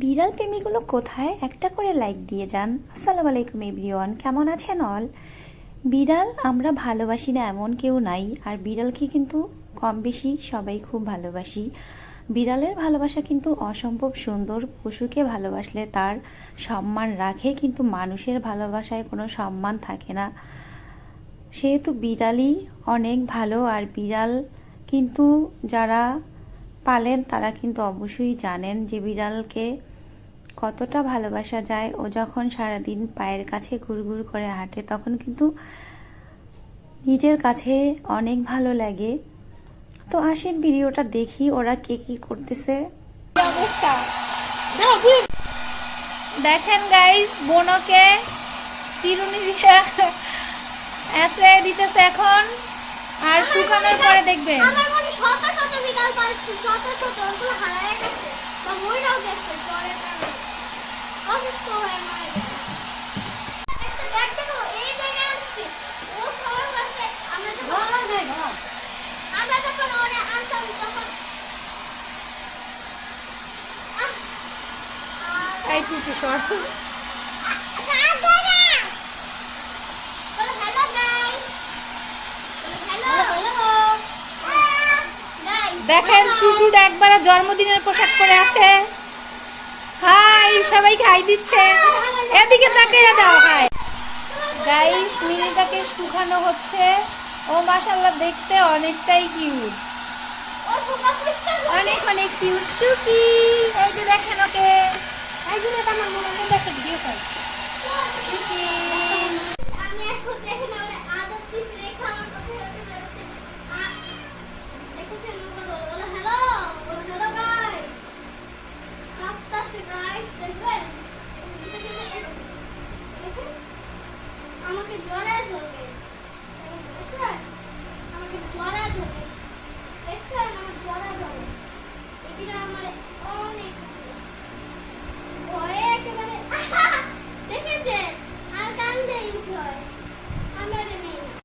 বিড়াল প্রেমীগুলো কোথায়? একটা করে লাইক দিয়ে যান। আসসালামু আলাইকুম এভরিওয়ান, কেমন আছেন অল বিড়াল আমরা ভালোবাসি না এমন কেউ নাই, আর বিড়ালকে কিন্তু কম বেশি সবাই খুব ভালোবাসি। বিড়ালের ভালোবাসা কিন্তু অসম্ভব সুন্দর। পশুকে ভালোবাসলে তার সম্মান রাখে, কিন্তু মানুষের ভালোবাসায় কোনো সম্মান থাকে না। সেহেতু বিড়ালই অনেক ভালো, আর বিড়াল কিন্তু যারা পালেন, তারা কিন্তু অবশ্যই জানেন যে বিড়ালকে কতটা ভালোবাসা যায়। ও যখন সারাদিন পায়ের কাছে ঘুরঘুর করে হাঁটে, তখন কিন্তু নিজের কাছে অনেক ভালো লাগে। তো আসেন ভিডিওটা দেখি ওরা কে কি করতেছে। দেখেন গাইস বোনকে চিরুনি দিয়ে দিতেছে এখন। আর শুকানোর পরে দেখবেন। শত শত বিড়াল পালছি শত শত ওগুলো হারায় গেছে বা মইরাও গেছে জ্বরের কারণে অসুস্থ হয়ে মারা গেছে একটা দেখ দেখো, এই জায়গায় আসছে। ও শহর গেছে, আমরা যখন- আমরা যখন ওরে আনতাম তখন! এই টুটু সর দেখেন! টুটুটা একবারে জন্মদিনের পোশাক পরে আছে। হাই, সবাইকে হাই দিচ্ছে। এদিকে তাকিয়ে দাও, হাই। গাইস মিনিটাকে শুকানো হচ্ছে। ও মাশাআল্লাহ, দেখতে অনেকটাই কিউট হয়ে অনেক অনেক কিউট টুকি এই যে দেখেন ওকে। এই যে আমার মনে দেখে ভিডিও কল টুকি আমাকে জড়ায় ধরবে দেখেছেন আমাকে জড়ায় ধরবে